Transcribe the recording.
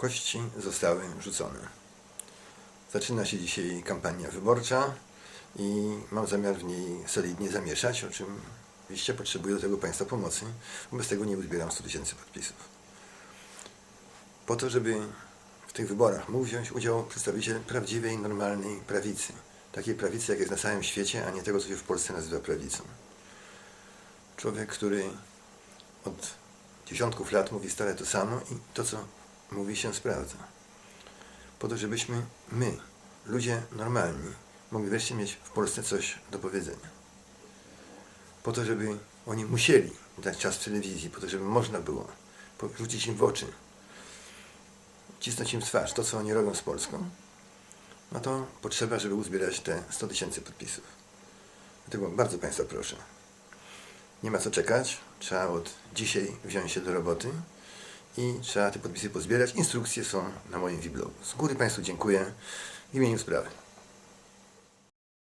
Kości zostały rzucone. Zaczyna się dzisiaj kampania wyborcza i mam zamiar w niej solidnie zamieszać, o czym oczywiście potrzebuję do tego Państwa pomocy. Bez tego nie uzbieram 100 tysięcy podpisów. Po to, żeby w tych wyborach mógł wziąć udział przedstawiciel prawdziwej, normalnej prawicy. Takiej prawicy, jak jest na całym świecie, a nie tego, co się w Polsce nazywa prawicą. Człowiek, który od dziesiątków lat mówi stale to samo i to, co mówi, się sprawdza. Po to, żebyśmy my, ludzie normalni, mogli wreszcie mieć w Polsce coś do powiedzenia. Po to, żeby oni musieli dać czas w telewizji, po to, żeby można było rzucić im w oczy, cisnąć im w twarz to, co oni robią z Polską, no to potrzeba, żeby uzbierać te 100 tysięcy podpisów. Dlatego bardzo Państwa proszę, nie ma co czekać, trzeba od dzisiaj wziąć się do roboty i trzeba te podpisy pozbierać. Instrukcje są na moim vblogu. Z góry Państwu dziękuję w imieniu sprawy.